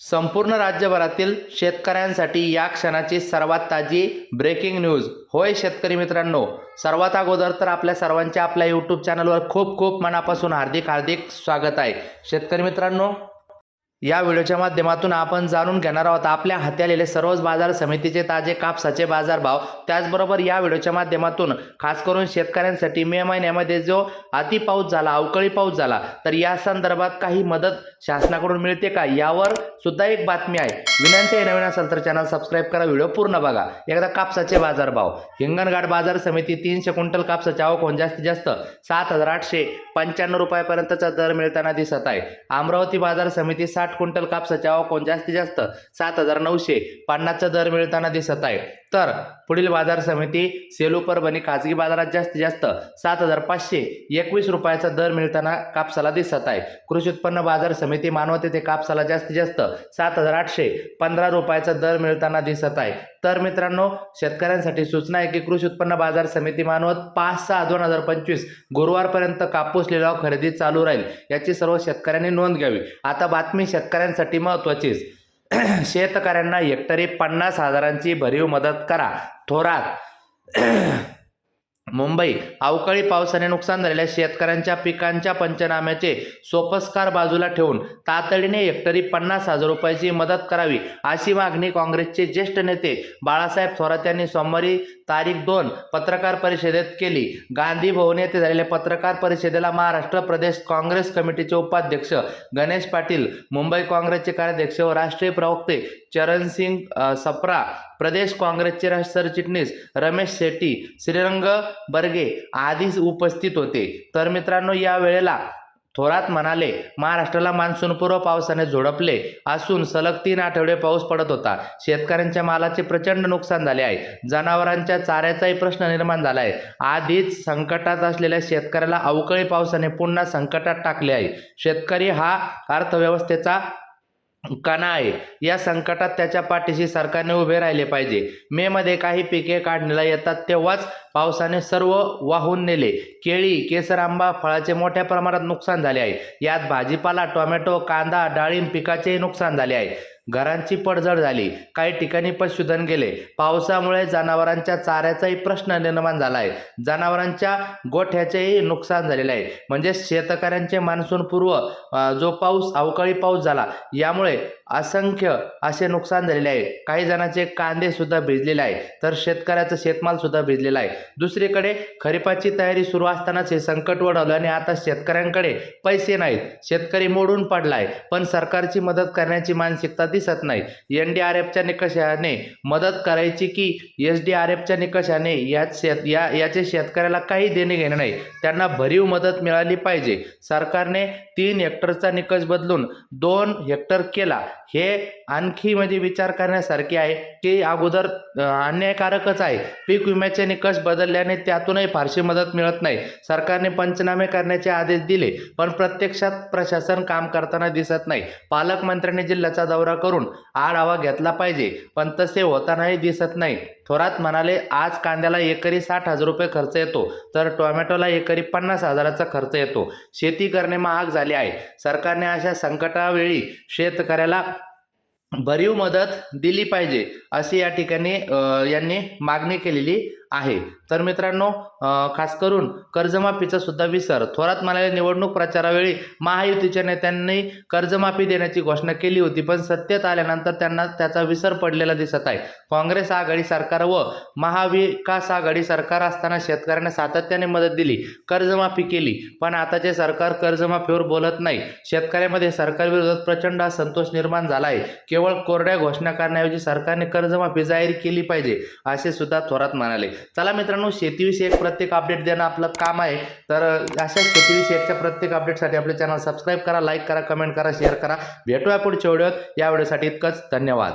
संपूर्ण राज्यभरातील शेतकऱ्यांसाठी या क्षणाची सर्वात ताजी ब्रेकिंग न्यूज होय शेतकरी मित्रांनो सर्वात अगोदर तर आपल्या सर्वांच्या आपल्या यूट्यूब चॅनलवर खूप खूप मनापासून हार्दिक हार्दिक स्वागत आहे. शेतकरी मित्रांनो या व्हिडिओच्या माध्यमातून आपण जाणून घेणार आहोत आपल्या हाती आलेले सर्वच बाजार समितीचे ताजे कापसाचे बाजारभाव त्याचबरोबर या व्हिडिओच्या माध्यमातून खास करून शेतकऱ्यांसाठी मे महिन्यामध्ये जो अति पाऊस झाला अवकाळी पाऊस झाला तर या संदर्भात काही मदत शासनाकडून मिळते का? यावर सुद्धा एक बातमी आहे. विनंती आहे नवीन असेल तर चॅनल सबस्क्राईब करा व्हिडिओ पूर्ण बघा. एकदा कापसाचे बाजारभाव हिंगणघाट बाजार समिती तीनशे क्विंटल कापसाचे आवक होऊन जास्तीत जास्त सात हजार आठशे पंच्याण्णव रुपयापर्यंतचा दर मिळताना दिसत आहे. अमरावती बाजार समिती साठ क्विंटल कापसाचे आवक होऊन जास्तीत जास्त? सात हजार नऊशे. पन्नासचा दर मिळताना दिसत आहे. तर पुढील बाजार समिती सेलू परभणी खाजगी बाजारात जास्तीत जास्त सात हजार पाचशे एकवीस रुपयाचा दर मिळताना कापसाला दिसत आहे. कृषी उत्पन्न बाजार समिती मानवत येथे कापसाला जास्तीत जास्त सात हजार आठशे पंधरा रुपयाचा दर मिळताना दिसत आहे. तर मित्रांनो शेतकऱ्यांसाठी सूचना आहे की कृषी उत्पन्न बाजार समिती मानवत पाच सहा दोन हजार पंचवीस गुरुवारपर्यंत कापूस लिलाव खरेदी चालू राहील. याची सर्व शेतकऱ्यांनी नोंद घ्यावी. आता बातमी शेतकऱ्यांसाठी महत्त्वाचीच. शेतकऱ्यांना हेक्टरी पन्नास हजारांची भरीव मदत करा. थोरात मुंबई अवकाळी पावसाने नुकसान झालेल्या शेतकऱ्यांच्या पिकांच्या पंचनाम्याचे सोपस्कार बाजूला ठेवून तातडीने हेक्टरी पन्नास हजार रुपयाची मदत करावी अशी मागणी काँग्रेसचे ज्येष्ठ नेते बाळासाहेब थोरात यांनी सोमवारी तारीख दोन पत्रकार परिषदेत केली. गांधी भवन येथे झालेल्या पत्रकार परिषदेला महाराष्ट्र प्रदेश काँग्रेस कमिटीचे उपाध्यक्ष गणेश पाटील मुंबई काँग्रेसचे कार्याध्यक्ष व राष्ट्रीय प्रवक्ते चरणसिंग सप्रा प्रदेश काँग्रेसचे सरचिटणीस रमेश शेट्टी श्रीरंग बर्गे आदी उपस्थित होते. तर मित्रांनो या वेळेला थोरात म्हणाले महाराष्ट्राला मान्सूनपूर्व पावसाने झोडपले असून सलग तीन आठवडे पाऊस पडत होता. शेतकऱ्यांच्या मालाचे प्रचंड नुकसान झाले आहे. जनावरांच्या चाऱ्याचाही प्रश्न निर्माण झाला आहे. आधीच संकटात असलेल्या शेतकऱ्याला अवकाळी पावसाने पुन्हा संकटात टाकले आहे. शेतकरी हा अर्थव्यवस्थेचा कणा आहे या संकटात त्याच्या पाठीशी सरकारने उभे राहिले पाहिजे. मे मध्ये काही पिके काढणीला येतात तेव्हाच पावसाने सर्व वाहून नेले. केळी केसर आंबा फळाचे मोठ्या प्रमाणात नुकसान झाले आहे. यात भाजीपाला टोमॅटो कांदा डाळिंब पिकाचेही नुकसान झाले आहे. घरांची पडझड झाली. काही ठिकाणी पशुधन गेले. पावसामुळे जनावरांच्या चाऱ्याचाही प्रश्न निर्माण झाला आहे जनावरांच्या गोठ्याचेही नुकसान झालेलं आहे. म्हणजे शेतकऱ्यांचे मान्सूनपूर्व जो पाऊस अवकाळी पाऊस झाला यामुळे असंख्य असे नुकसान झालेले आहे. काही जणांचे कांदेसुद्धा भिजलेले आहे. तर शेतकऱ्याचं शेतमालसुद्धा भिजलेला आहे. दुसरीकडे खरीपाची तयारी सुरू असतानाच हे संकट ओढवलं आणि आता शेतकऱ्यांकडे पैसे नाहीत. शेतकरी मोडून पडला आहे पण सरकारची मदत करण्याची मानसिकता दिसत नाही. एन डी आर एफच्या निकषाने मदत करायची की एस डी आर एफच्या निकषाने यात शेत या याचे शेतकऱ्याला काही देणे घेणे नाही. त्यांना भरीव मदत मिळाली पाहिजे. सरकारने तीन हेक्टरचा निकष बदलून दोन हेक्टर केला. हे आणखी म्हणजे विचार करण्यासारखे आहे की अगोदर अन्यायकारकच आहे. पीक विम्याचे निकष बदलल्याने त्यातूनही फारशी मदत मिळत नाही. सरकारने पंचनामे करण्याचे आदेश दिले पण प्रत्यक्षात प्रशासन काम करताना दिसत नाही. पालकमंत्र्यांनी जिल्ह्याचा दौरा करून आढावा घेतला पाहिजे. पण तसे होतानाही दिसत नाही थोरात म्हणाले आज कांद्याला एकरी साठ हजार रुपये खर्च येतो. तर टोमॅटोला एकरी पन्नास हजाराचा खर्च येतो. शेती करणे महाग झाले आहे. सरकारने अशा संकटावेळी शेतकऱ्याला भरीव मदत दिली पाहिजे. अशी या ठिकाणी यांनी मागणी केलेली आहे. तर मित्रांनो खास करून कर्जमाफीचा सुद्धा विसर. थोरात म्हणाले निवडणूक प्रचारावेळी महायुतीच्या नेत्यांनी कर्जमाफी देण्याची घोषणा केली होती पण सत्तेत आल्यानंतर त्यांना त्याचा विसर पडलेला दिसत आहे. काँग्रेस आघाडी सरकार व महाविकास आघाडी सरकार असताना शेतकऱ्यांना सातत्याने मदत दिली कर्जमाफी केली पण आताचे सरकार कर्जमाफीवर बोलत नाही शेतकऱ्यामध्ये सरकारविरोधात प्रचंड असंतोष निर्माण झाला आहे. केवळ कोरड्या घोषणा करण्याऐवजी सरकारने कर्जमाफी जाहीर केली पाहिजे असे सुद्धा थोरात म्हणाले. चला मित्रांनो शेतीविषयक प्रत्येक अपडेट देणं आपलं काम आहे. तर अशा शेतीविषयकच्या प्रत्येक अपडेटसाठी आपले चॅनल सबस्क्राईब करा लाईक करा कमेंट करा शेअर करा. भेटूया पुढच्या व्हिडिओत. या व्हिडिओसाठी इतकंच. धन्यवाद.